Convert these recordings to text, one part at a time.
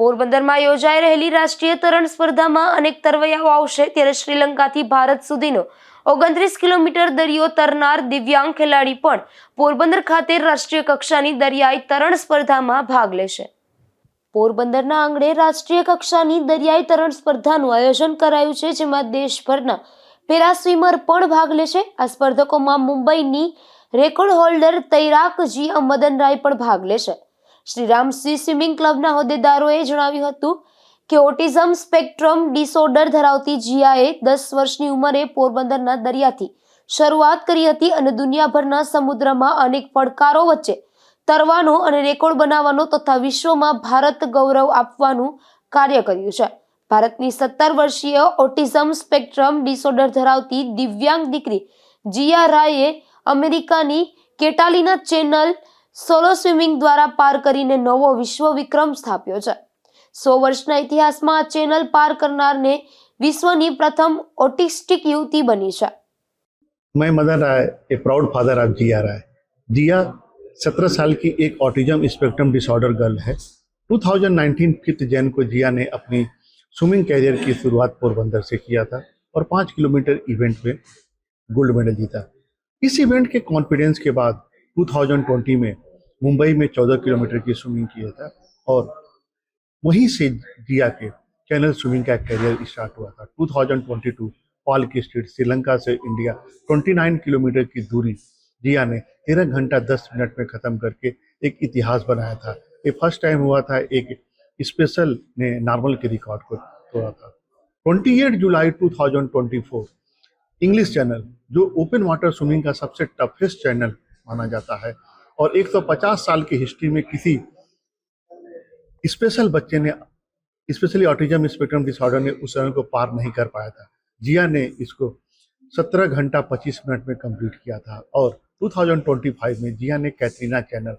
પોરબંદરમાં યોજાઈ રહેલી રાષ્ટ્રીય તરણ સ્પર્ધામાં અનેક તરવૈયાઓ આવશે ત્યારે શ્રીલંકાથી ભારત સુધીનો ઓગણત્રીસ કિલોમીટર દરિયો તરનાર દિવ્યાંગ ખેલાડી પણ પોરબંદર ખાતે રાષ્ટ્રીય કક્ષાની દરિયાઈ તરણ સ્પર્ધામાં ભાગ લેશે. પોરબંદરના આંગણે રાષ્ટ્રીય કક્ષાની દરિયાઈ તરણ સ્પર્ધાનું આયોજન કરાયું છે, જેમાં દેશભરના પેરા સ્વિમર પણ ભાગ લેશે. આ સ્પર્ધકોમાં મુંબઈની રેકોર્ડ હોલ્ડર તૈરાકજી મદન રાય પણ ભાગ લેશે. શ્રીરામ સી સ્વિમિંગ ક્લબના હોદ્દેદારોએ જણાવ્યું હતું કે ઓટિઝમ સ્પેક્ટ્રમ ડિસઓર્ડર ધરાવતી જીયાએ દસ વર્ષની ઉંમરે પોરબંદરના દરિયાથી શરૂઆત કરી હતી અને દુનિયાભરના સમુદ્રમાં અનેક પડકારો વચ્ચે તરવાનો અને રેકોર્ડ બનાવવાનો તથા વિશ્વમાં ભારત ગૌરવ આપવાનું કાર્ય કર્યું છે. ભારતની સત્તર વર્ષીય ઓટિઝમ સ્પેક્ટ્રમ ડિસઓર્ડર ધરાવતી દિવ્યાંગ દીકરી જીયા રાયે અમેરિકાની કેટાલિના ચેનલ સોલો સ્વિમિંગ દ્વારા પાર કરીને નવો વિશ્વ વિક્રમ સ્થાપ્યો છે સો વર્ષના ઇતિહાસમાં આ ચેનલ પાર કરનારને વિશ્વની પ્રથમ ઓટિસ્ટિક યુવતી બની છે मैं Madan Rai a proud father of Jiya Rai Jiya सत्रह साल की एक ऑटिज्म स्पेक्ट्रम डिसऑर्डर गर्ल है 2019 फिफ्थ जैन को जिया ने अपनी स्विमिंग कैरियर की शुरुआत पोरबंदर से किया था और पाँच किलोमीटर इवेंट में गोल्ड मेडल जीता इस इवेंट के कॉन्फिडेंस के बाद 2020 में मुंबई में 14 किलोमीटर की स्विमिंग किया था और वहीं से जिया के चैनल स्विमिंग का कैरियर स्टार्ट हुआ था। 2022 पाल की स्ट्रीट, श्रीलंका से इंडिया 29 किलोमीटर की दूरी जिया ने तेरह घंटा 10 मिनट में खत्म करके एक इतिहास बनाया था। ये फ़र्स्ट टाइम हुआ था, एक स्पेशल ने नॉर्मल के रिकॉर्ड को तोड़ा था। 28 जुलाई 2024 इंग्लिश चैनल, जो ओपन वाटर स्विमिंग का सबसे टफेस्ट चैनल माना जाता है और 150 साल की हिस्ट्री में किसी स्पेशल बच्चे ने, स्पेशली ऑटिज्म स्पेक्ट्रम डिसऑर्डर ने उस चैनल को पार नहीं कर पाया था। जिया ने इसको 17 घंटा 25 मिनट में कंप्लीट किया था और 2025 में जिया ने कैटरीना चैनल,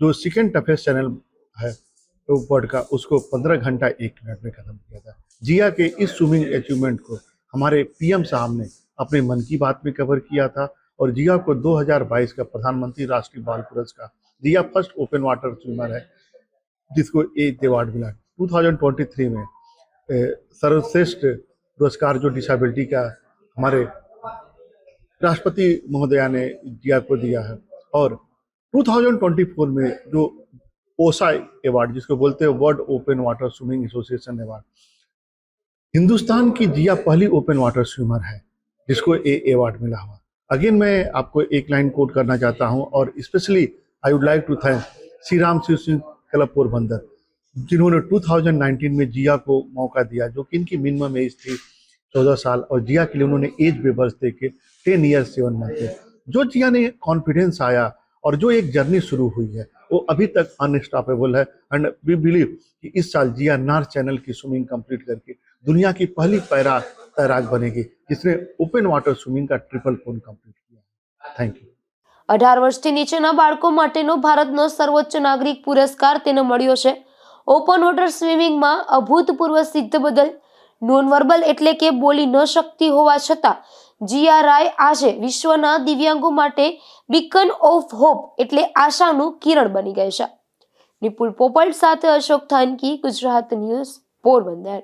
जो सेकेंड टफेस्ट चैनल है तो वर्ल्ड का, उसको 15 घंटा एक मिनट में खत्म किया था। जिया के इस स्विमिंग अचीवमेंट को हमारे पीएम साहब ने अपने मन की बात में कवर किया था। और जिया को 2022 का प्रधानमंत्री राष्ट्रीय बाल पुरस्कार, Jiya first open water swimmer है, जिसको एक अवार्ड मिला। 2023 में सर्वश्रेष्ठ पुरस्कार जो डिसेबिलिटी का हमारे राष्ट्रपति महोदया ने जिया को दिया है। और 2024 में जो ओसा अवार्ड, जिसको बोलते हैं world open water swimming association award, Hindustan की जिया पहली ओपन वाटर स्विमर है, जिसको ए अवार्ड मिला हुआ। अगेन मैं आपको एक लाइन कोट करना चाहता हूँ और specially I would like to thank Shri Ram Shiv Singh club Porbandar जिन्होंने 2019 में जिया को मौका दिया, जो कि इनकी मिनिमम एज थी 14 साल और जिया के लिए उन्होंने एज बेबर्स दे के टेन ईयर्स सेवन मंथ जो जिया ने कॉन्फिडेंस आया और जो एक जर्नी शुरू हुई है, वो अभी तक अनस्टॉपेबल है। एंड वी बिलीव कि इस साल जिया नार चैनल की स्विमिंग कंप्लीट करके दुनिया की पहली पैरा तैराक बनेगी जिसने ओपन वाटर स्विमिंग का ट्रिपल कोन कंप्लीट किया थैंक यू અઢાર વર્ષથી નીચેના બાળકો માટેનો ભારતનો સર્વોચ્ચ નાગરિક પુરસ્કાર તેને મળ્યો છે ઓપન વોટર સ્વિમિંગમાં અભૂતપૂર્વ સિદ્ધ બદલ નોન વર્બલ એટલે કે બોલી ન શકતી હોવા છતાં જીયા રાય આજે વિશ્વના દિવ્યાંગો માટે બીકન ઓફ હોપ એટલે આશાનું કિરણ બની ગઈ છે નિપુલ પોપટ સાથે અશોક થાનકી ગુજરાત ન્યૂઝ પોરબંદર